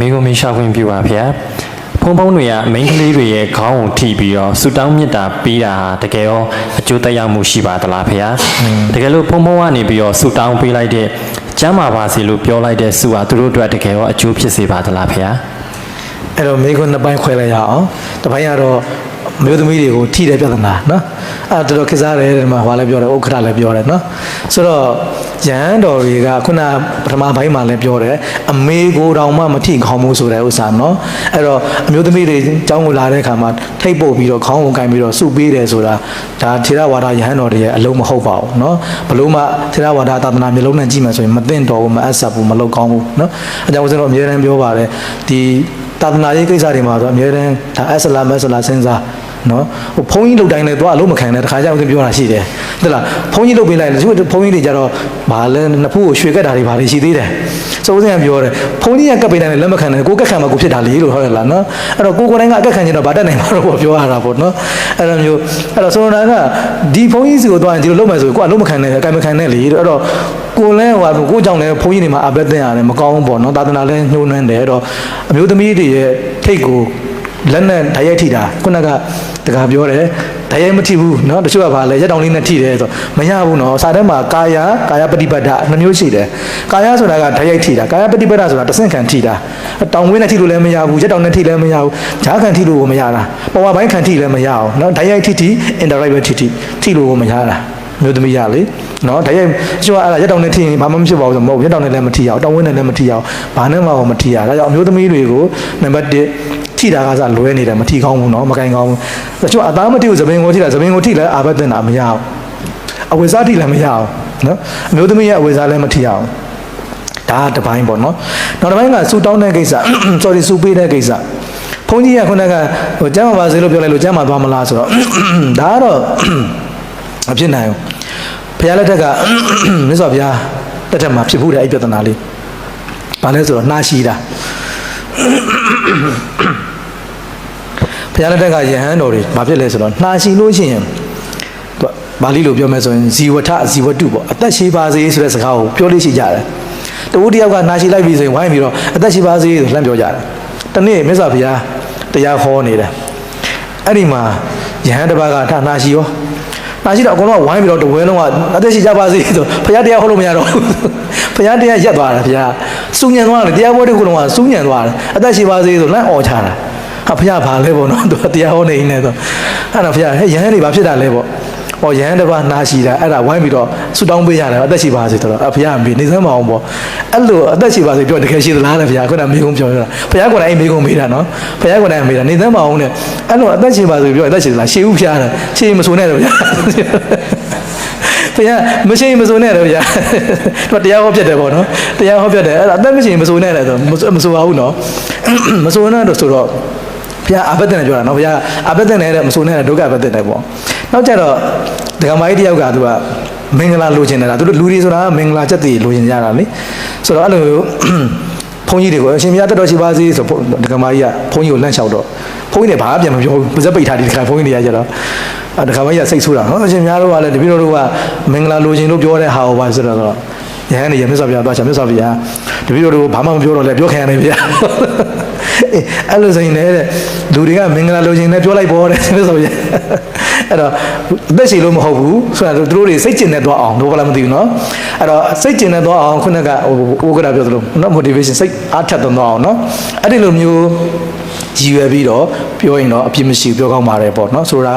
မိကုံမရှာခွင့်ပြုပါဗျာဖုံဖုံတွေကမိန်းကလေးတွေရဲ့ခေါင်းကိုထိပြီးတော့ဆူတောင်းမြစ်တာပေးတာဟာတကယ်ရောအကျိုးသက်ရောက်မှုရှိပါသလားဗျာတကယ်လို့ဖုံဖုံကနေပြီးတော့ဆူတောင်းပေးလိုက်တဲ့ကျမ်းမာပါစေလို့ပြောလိုက်တဲ့ဆုဟာသူတို့အတွက်တကယ်ရောအကျိုးဖြစ်စေပါသလားဗျာအဲ့တော့မိခွန်းနှစ်ပိုင်းခွဲလိုက်ရအောင်တစ်ပိုင်းကတော့ မျိုးသမီးတွေကိုထိတဲ့ပြဿနာနော်အဲ့ဒါတော်တော်ခစားတယ်ဒီမှာဟွာလည်းပြောတယ်ဥက္ခဋလည်းပြောတယ်နော်ဆိုတော့ရဟန်းတော်တွေကခုနပထမပိုင်းမှာလည်းပြောတယ်အမေကိုတောင်မှမထိခေါင်းမိုးဆိုတဲ့ဥစ္စာနော်အဲ့တော့အမျိုးသမီးတွေကျောင်းကိုလာတဲ့အခါမှာထိတ်ပုတ်ပြီးတော့ခေါင်းကိုကင်ပြီးတော့စုပေးတယ်ဆိုတာဒါထေရဝါဒရဟန်းတော်တွေရဲ့အလုံးမဟုတ်ပါဘူးနော်ဘလို့မှထေရဝါဒသာသနာမျိုးလုံးနဲ့ကြည့်မှဆိုရင်မသိတော့ဘူးမအပ်ဆက်ဘူးမလောက်ကောင်းဘူးနော်အကြောင်းဦးဇင်းတို့အများအားပြောပါတယ်ဒီတာသနာရေးကိစ္စတွေမှာဆိုအများတန်းဒါအဆလာမဆလာစဉ်းစား နော်ဟိုဘုန်းကြီးလုတ်တိုင်းလည်းသွားအလုံးမခံနဲ့တခါကြောက်ပြောတာရှိတယ်ဟုတ်လားဘုန်းကြီးလုတ်ပေးလိုက်တယ်သူဘုန်းကြီးတွေကြတော့ဘာလဲနှစ်ဖူးကိုရွှေကက်တာတွေဘာတွေရှိသေးတယ်စိုးစင်ကပြောတယ်ဘုန်းကြီးကကပ်ပေးတိုင်းလည်းလက်မခံနဲ့ကိုကက်ခံမှာကိုဖြစ်တာလေလို့ဟုတ်ရလားနော်အဲ့တော့ကိုကိုယ်တိုင်ကအကက်ခံချင်တော့ဗာတက်နိုင်မှာတော့ပြောရတာပေါ့နော်အဲ့လိုမျိုးအဲ့တော့ဆိုတော့ကဒီဘုန်းကြီးစီကိုသွားရင်ဒီလိုလုပ်မယ်ဆိုရင်ကိုကအလုံးမခံနဲ့အကင်မခံနဲ့လေအဲ့တော့ကိုလည်းဟိုကိုကြောင့်လည်းဘုန်းကြီးတွေမှာအဘက်တင်ရတယ်မကောင်းဘူးပေါ့နော်သာသနာလည်းညှိုးနှွမ်းတယ်အဲ့တော့အမျိုးသမီးတွေရဲ့ထိတ်ကို လက်နဲ့ဓာတ်ရိုက်ထိတာခုနကတကားပြောတယ်ဓာတ်ရိုက်မထိဘူးเนาะတချို့ကဘာလဲရက်တောင်လေးနဲ့ထိတယ်ဆိုမရဘူးเนาะစာထဲမှာကာယကာယပฏิပတ်ဒနှမျိုးရှိတယ်ကာယဆိုတာကဓာတ်ရိုက်ထိတာကာယပฏิပတ်ဒဆိုတာတဆင့်ခံထိတာတောင်ဝင်းနဲ့ထိလို့လည်းမရဘူးရက်တောင်နဲ့ထိလည်းမရဘူးဈာခံထိလို့ကိုမရတာပေါ်ဝပိုင်းခံထိလည်းမရအောင်เนาะဓာတ်ရိုက်ထိထိ indirect ပဲထိထိထိလို့ကိုမရတာမျိုးသမီးရလေနော်ဒါရိုက်ကျိုးအဲ့ဒါရက်တောင်နဲ့ထိရင်ဘာမှမဖြစ်ပါဘူးဆိုမဟုတ်ရက်တောင်နဲ့လည်းမထိရအောင်တောင်ဝင်းနဲ့လည်းမထိရအောင်ဘာနဲ့မှမထိရဒါကြောင့်အမျိုးသမီးတွေကိုနံပါတ်1 ထိတာကစားလွဲနေတယ်မထိကောင်းဘူးနော်မကင်ကောင်းဘူးကျွန်တော်အသားမထိဘူးသပင်ကိုထိတာသပင်ကိုထိလဲအာဘတ်တင်တာမရအောင်အဝေစားထိလည်းမရအောင်နော်အမျိုးသမီးရဲ့အဝေစားလည်းမထိအောင်ဒါတပိုင်းပေါ့နော်နောက်တစ်ပိုင်းကစူတောင်းတဲ့ကိစ္စ sorry စူပေးတဲ့ကိစ္စဘုန်းကြီးကခုနကဟိုကျမ်းမာပါစေလို့ပြောလိုက်လို့ကျမ်းမာသွားမလားဆိုတော့ဒါကတော့မဖြစ်နိုင်ဘူးဘုရားလက်ထက်ကမြတ်စွာဘုရားတက်ထက်မှာဖြစ်မှုတဲ့အဲ့ပြဿနာလေးဘာလဲဆိုတော့နှာရှိတာ ဘုရားလက်ထက်ကယဟန်တော်တွေဘာဖြစ်လဲဆိုတော့နှာရှိလို့ရှိရင်သူကဘာလိလို့ပြောမယ်ဆိုရင်ဇီဝထဇီဝတုပေါ့အသက်ရှိပါစေဆိုတဲ့စကားကိုပြောလို့ရှိကြတယ်တဦးတစ်ယောက်ကနှာရှိလိုက်ပြီဆိုရင်ဝိုင်းပြီးတော့အသက်ရှိပါစေဆိုလှမ်းပြောကြတယ်တနေ့မြတ်စွာဘုရားတရားဟောနေတယ်အဲ့ဒီမှာယဟန်တစ်ပါးကထာနှာရှိရောနှာရှိတော့အကုန်လုံးကဝိုင်းပြီးတော့တဝဲလုံးကအသက်ရှိကြပါစေဆိုဘုရားတရားဟောလို့မရတော့ဘူးဘုရားတရားရက်သွားတယ်ဘုရားစူညံသွားတယ်တရားဟောတဲ့ခုလုံးကစူညံသွားတယ်အသက်ရှိပါစေဆိုလမ်းអော်ချတာ ဟာဖះဘာလဲပေါ့နော်သူကတရားဟောနေနေဆိုအဲ့ဒါဖះဟဲ့ရဟန်းတွေဘာဖြစ်တာလဲပေါ့ဟောရဟန်းတစ်ပါးနာရှိတာအဲ့ဒါဝိုင်းပြီးတော့ဆူတောင်းပေးရတယ်အသက်ရှိပါစေဆိုတော့အဖះမေးနေစမ်းမအောင်ပေါ့အဲ့လိုအသက်ရှိပါစေပြောတကယ်ရှိသလားလဲဖះခုနမေကုန်းပြောရတာဖះကလည်းအဲ့မေကုန်းမေးတာနော်ဖះကလည်းမေးတာနေစမ်းမအောင်နဲ့အဲ့လိုအသက်ရှိပါစေပြောအသက်ရှိသလားရှေးဦးဖះတယ်ရှေးမဆိုနဲ့တော့ဖះဘုရားမရှိရင်မစိုးနဲ့တော့ဗျာသူတရားဟောပြတ်တယ်ပေါ့နော်တရားဟောပြတ်တယ်အဲ့ဒါအသက်မရှိရင်မစိုးနဲ့လည်းဆိုမစိုးပါဘူးနော်မစိုးနဲ့တော့ဆိုတော့ ဘုရားအဘက်တဲ့ပြောတာနော်ဘုရားအဘက်တဲ့နဲ့မစိုးနဲ့ဒုက္ခအဘက်တဲ့ပေါ့နောက်ကြတော့ဒကမာကြီးတယောက်ကသူကမင်္ဂလာလိုချင်တယ်လားသူတို့လူတွေဆိုတာမင်္ဂလာချက်တည်လိုချင်ကြတာလေဆိုတော့အဲ့လိုဘုန်းကြီးတွေကိုအရှင်ဘုရားတက်တော်ရှိပါစေဆိုဒကမာကြီးကဘုန်းကြီးကိုလန့်လျှောက်တော့ဘုန်းကြီးတွေဘာမှပြန်မပြောဘူးပါဇက်ပိတ်ထားဒီခါဘုန်းကြီးတွေကကြတော့အဲဒကမာကြီးကစိတ်ဆိုးတာနော်အရှင်ဘုရားတို့ကလည်းတပည့်တော်တို့ကမင်္ဂလာလိုချင်လို့ပြောတဲ့ဟာဟောပါဆိုတော့ရဟန်းနေရမြတ်စွာဘုရားသွားချင်မြတ်စွာဘုရားတပည့်တော်တို့ဘာမှမပြောတော့လဲပြောခံရတယ်ဗျာ အေးအဲ့လိုဆိုရင်လည်းလူတွေကမင်္ဂလာလိုချင်လည်းပြောလိုက်ပေါ်တယ်မြတ်စွာဘုရားအဲ့တော့အသက်ရှိလို့မဟုတ်ဘူးဆိုတော့သူတို့တွေစိတ်ကျင်နေတော့အောင်တို့ဘာလဲမသိဘူးနော်အဲ့တော့စိတ်ကျင်နေတော့အောင်ခုနကဟိုဥက္ကဋ္ဌပြောသလိုနော် motivation စိတ်အားထက်တော့အောင်နော်အဲ့ဒီလိုမျိုးကြည်ရွယ်ပြီးတော့ပြောရင်တော့အပြစ်မရှိဘူးပြောကောင်းပါတယ်ပေါ့နော်ဆိုတာ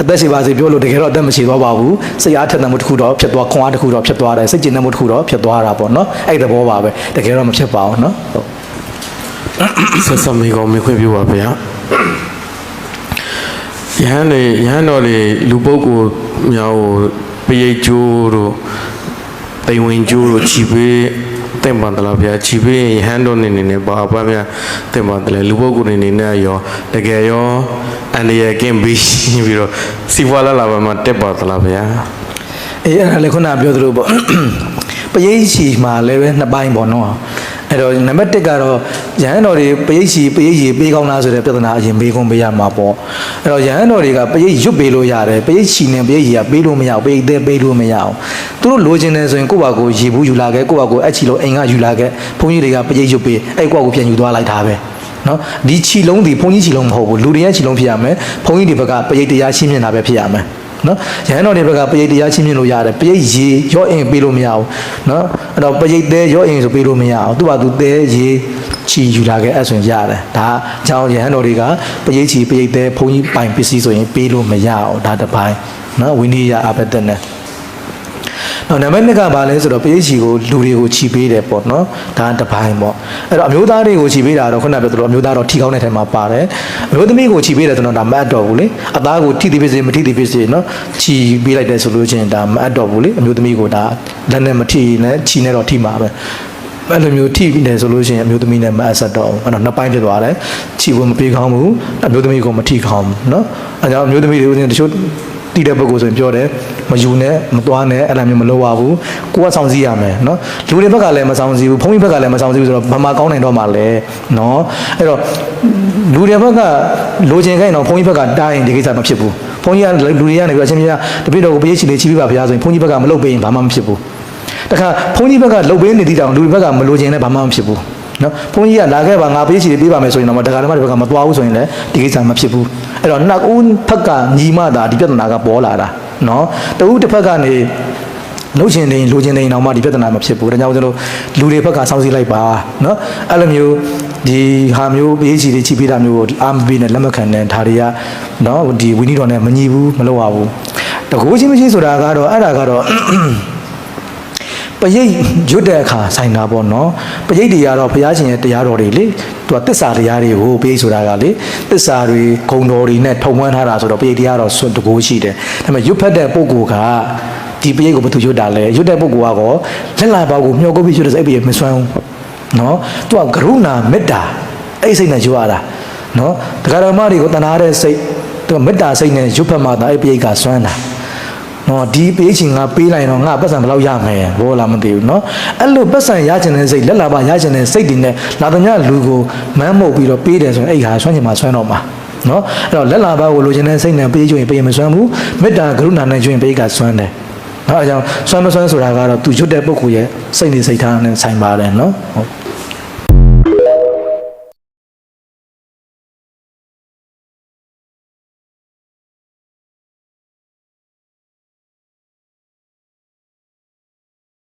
အသက်ရှိပါစေပြောလို့တကယ်တော့အသက်မရှိသွားပါဘူးစိတ်အားထက်သမှုတစ်ခုတော့ဖြစ်သွားခွန်အားတစ်ခုတော့ဖြစ်သွားတယ်စိတ်ကျင်မှုတစ်ခုတော့ဖြစ်သွားတာပေါ့နော်အဲ့ဒီသဘောပါပဲတကယ်တော့မဖြစ်ပါဘူးနော်ဟုတ် ဆက်ဆက်မိကောင်းမခွင့်ပြုပါဗျာယဟန်လေယဟန်တော်လေလူပုဂ္ဂိုလ်များကိုပရိတ်ကျိုးတို့တိမ်ဝင်ကျိုးတို့ခြိပေးတင်ပါတလားဗျာခြိပေးရင်ယဟန်တော်နေနေနဲ့ဘာဘာဗျာတင်ပါတလဲလူပုဂ္ဂိုလ်နေနေနဲ့ရောတကယ်ရောအန္တရာယ်ကင်းပြီးပြီးတော့စီဖွာလာလာပါမှာတက်ပါတလားဗျာအေးအဲ့ဒါလည်းခုနကပြောသလိုပေါ့ပရိတ်ချီမှာလည်းပဲနှစ်ပိုင်းပေါ့နော် အဲ့တော့နံပါတ်1ကတော့ရဟန်းတော်တွေပရိတ်စီပရိတ်ရီပေးကောင်းလားဆိုတဲ့ပြဿနာအရင်မေးခွန်းပေးရမှာပေါ့အဲ့တော့ရဟန်းတော်တွေကပရိတ်ရွတ်ပေးလို့ရတယ်ပရိတ်ချီနဲ့ပရိတ်ရီကပေးလို့မရဘူးပရိတ်သေးပေးလို့မရအောင်သူတို့လိုချင်တယ်ဆိုရင်ကိုယ့်ဘာကိုရေဘူးယူလာခဲ့ကိုယ့်ဘာကိုအချီလုံးအိမ်ကယူလာခဲ့ဘုန်းကြီးတွေကပရိတ်ရွတ်ပေးအဲ့ကိုယ့်ကိုပြန်ယူသွားလိုက်တာပဲနော်ဒီခြီလုံးဒီဘုန်းကြီးခြီလုံးမဟုတ်ဘူးလူတွေရဲ့ခြီလုံးဖြစ်ရမယ်ဘုန်းကြီးတွေဘက်ကပရိတ်တရားရှင်းမြင်တာပဲဖြစ်ရမယ် နော်ရဟန်းတော်တွေဘက်ကပရိတ်တရားချင်းမြင်လို့ရတယ်ပရိတ်ရေရော့အင်ပေးလို့မရဘူးနော်အဲ့တော့ပရိတ်သေးရော့အင်ဆိုပေးလို့မရအောင်သူ့ဘာသူသေးရေချီယူလာခဲ့အဲ့ဆိုရင်ရတယ်ဒါအကြောင်းရဟန်းတော်တွေကပရိတ်ချီပရိတ်သေးဘုန်းကြီးပိုင်ပစ္စည်းဆိုရင်ပေးလို့မရအောင်ဒါတစ်ပိုင်းနော်ဝိနည်းရအဘဒတ်နဲ့ နော်နံပါတ်2ကဘာလဲဆိုတော့ပရိတ်ချီကိုလူတွေကိုချီပေးတယ်ပေါ့နော်ဒါတစ်ပိုင်းပေါ့အဲ့တော့အမျိုးသားတွေကိုချီပေးတာတော့ခုနကပြောသလိုအမျိုးသားတော့ထီကောင်းတဲ့ထဲမှာပါတယ်အမျိုးသမီးကိုချီပေးတယ်ဆိုတော့ဒါမအပ်တော့ဘူးလေအသားကိုထိသည်ဖြစ်စေမထိသည်ဖြစ်စေနော်ချီပေးလိုက်တယ်ဆိုလို့ချင်းဒါမအပ်တော့ဘူးလေအမျိုးသမီးကိုဒါလက်နဲ့မထိနဲ့ချီနဲ့တော့ထိမှာပဲအဲ့လိုမျိုးထိနေဆိုလို့ရှိရင်အမျိုးသမီးနဲ့မအဆက်တော့ဘူးအဲ့တော့နှစ်ပိုင်းဖြစ်သွားတယ်ခြိဖို့မပေးကောင်းဘူးအမျိုးသမီးကိုမထိကောင်းဘူးเนาะအဲကြောင့်အမျိုးသမီးတွေဦးဇင်းတချို့ တိတဲ့ပုဂ္ဂိုလ်ဆိုရင်ပြောတယ်မယူနဲ့မသွားနဲ့အဲ့လိုမျိုးမလုပ်ရဘူးကိုကဆောင်စည်းရမယ်နော်လူတွေဘက်ကလည်းမဆောင်စည်းဘူးဘုန်းကြီးဘက်ကလည်းမဆောင်စည်းဘူးဆိုတော့ဘာမှကောင်းနိုင်တော့မှာလဲနော်အဲ့တော့လူတွေဘက်ကလိုချင်ခိုင်းတော့ဘုန်းကြီးဘက်ကတားရင်ဒီကိစ္စမဖြစ်ဘူးဘုန်းကြီးကလူတွေကနေပြီးအချင်းချင်းတပည့်တော်ကိုပရိတ်ချီလေးချီးပေးပါဗျာဆိုရင်ဘုန်းကြီးဘက်ကမလုပ်ပေးရင်ဘာမှမဖြစ်ဘူးတခါဘုန်းကြီးဘက်ကလုပ်ပေးနေသည့်တောင်လူတွေဘက်ကမလိုချင်လည်းဘာမှမဖြစ်ဘူး နော်ဘုန်းကြီးကလာခဲ့ပါငါပေးချီလေးပေးပါမယ်ဆိုရင်တော့တခါတည်းမှဒီဘက်ကမသွားဘူးဆိုရင်လည်းဒီကိစ္စမဖြစ်ဘူးအဲ့တော့နှစ်ဦးဖက်ကညီမတာဒီပြဿနာကပေါ်လာတာနော်တဦးတစ်ဖက်ကနေလှုပ်ရှင်နေလိုချင်နေအောင်မှဒီပြဿနာမဖြစ်ဘူးဒါကြောင့်ကျွန်တော်လူတွေဘက်ကစောင့်စည်းလိုက်ပါနော်အဲ့လိုမျိုးဒီဟာမျိုးပေးချီလေးချိပေးတာမျိုးကိုအာမပေးနဲ့လက်မခံတဲ့ဓာတွေကနော်ဒီဝီနီတော်နဲ့မညီဘူးမလုပ်ရဘူးတကူချင်းမရှိဆိုတာကတော့အဲ့ဒါကတော့ ပရိတ်ရွတ်တဲ့အခါဆိုင်တာပေါ့နော်ပရိတ်တွေကတော့ဘုရားရှင်ရဲ့တရားတော်တွေလေသူကတစ္ဆာတရားတွေကိုပရိတ်ဆိုတာကလေတစ္ဆာတွေဂုံတော်တွေနဲ့ထုံမွမ်းထားတာဆိုတော့ပရိတ်တရားတော်ဆွတ်တကိုးရှိတယ်ဒါပေမဲ့ရွတ်ဖက်တဲ့ပုဂ္ဂိုလ်ကဒီပရိတ်ကိုဘယ်သူရွတ်တာလဲရွတ်တဲ့ပုဂ္ဂိုလ်ကတော့လက်လာပေါက်ကိုမျှော်ကုပ်ပြီးရွတ်တဲ့စိတ်ပရိတ်မစွမ်းဘူးနော်သူကကရုဏာမေတ္တာအဲ့ဒီစိတ်နဲ့ရွတ်ရတာနော်တရားတော်မတွေကိုတဏှာတဲ့စိတ်သူကမေတ္တာစိတ်နဲ့ရွတ်ဖက်မှသာအဲ့ဒီပရိတ်ကစွမ်းတာ နော်ဒီပေးချင်ကပေးလိုက်တော့ငါပတ်စံဘယ်လောက်ရမယ်ဘောလာမသိဘူးနော်အဲ့လိုပတ်စံရချင်တဲ့စိတ်လက်လာပါရချင်တဲ့စိတ်တွေနဲ့လာသမျှလူကိုမမ်းမုတ်ပြီးတော့ပေးတယ်ဆိုရင်အဲ့ဟာဆွမ်းချင်မှဆွမ်းတော့မှာနော်အဲ့တော့လက်လာပါကိုလိုချင်တဲ့စိတ်နဲ့ပေးချင်ရင်ပေးမဆွမ်းဘူးမေတ္တာကရုဏာနဲ့ချင်ပေးကဆွမ်းတယ်အဲအကြောင်းဆွမ်းမဆွမ်းဆိုတာကတော့သူရွတ်တဲ့ပုဂ္ဂိုလ်ရဲ့စိတ်နေစိတ်ထားနဲ့ဆိုင်ပါတယ်နော်ဟုတ်